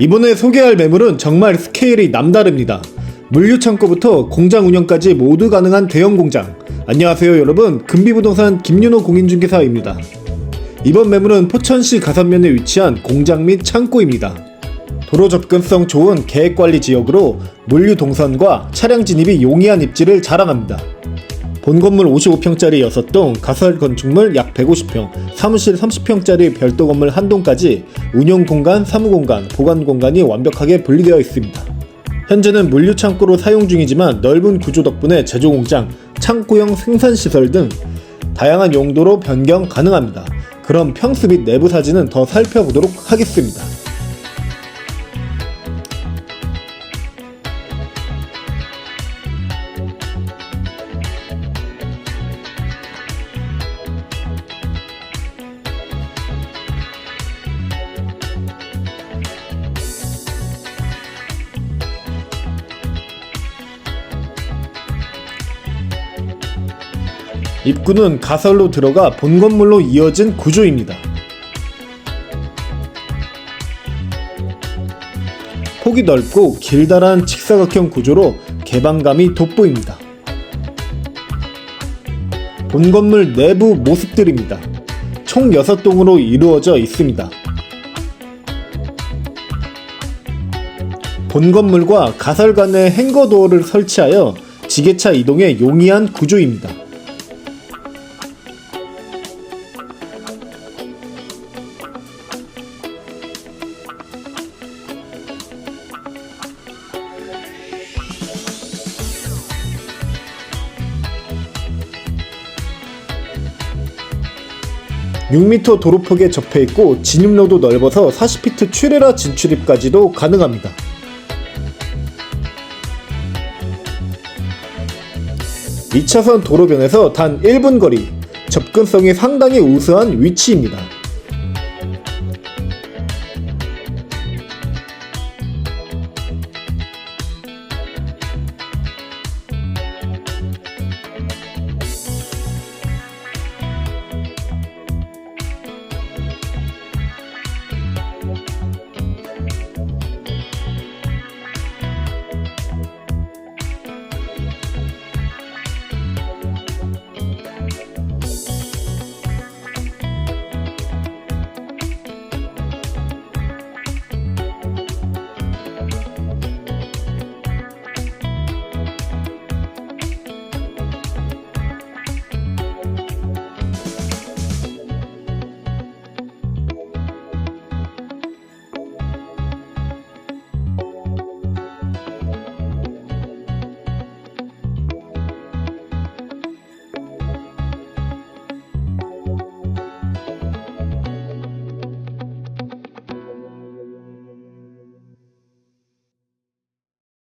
이번에 소개할 매물은 정말 스케일이 남다릅니다. 물류 창고부터 공장 운영까지 모두 가능한 대형 공장. 안녕하세요 여러분 금비부동산 김윤호 공인중개사입니다. 이번 매물은 포천시 가산면에 위치한 공장 및 창고입니다. 도로 접근성 좋은 계획관리 지역으로 물류 동선과 차량 진입이 용이한 입지를 자랑합니다. 본 건물 55평짜리 6동, 가설 건축물 약 150평, 사무실 30평짜리 별도 건물 한 동까지 운영 공간, 사무 공간, 보관 공간이 완벽하게 분리되어 있습니다. 현재는 물류 창고로 사용 중이지만 넓은 구조 덕분에 제조 공장, 창고형 생산 시설 등 다양한 용도로 변경 가능합니다. 그럼 평수 및 내부 사진은 더 살펴보도록 하겠습니다. 입구는 가설로 들어가 본 건물로 이어진 구조입니다. 폭이 넓고 길다란 직사각형 구조로 개방감이 돋보입니다. 본 건물 내부 모습들입니다. 총 6동으로 이루어져 있습니다. 본 건물과 가설 간에 행거 도어를 설치하여 지게차 이동에 용이한 구조입니다. (6m) 도로폭에 접해 있고 진입로도 넓어서 (40피트) 출애라 진출입까지도 가능합니다. (2차선) 도로변에서 단 (1분) 거리 접근성이 상당히 우수한 위치입니다.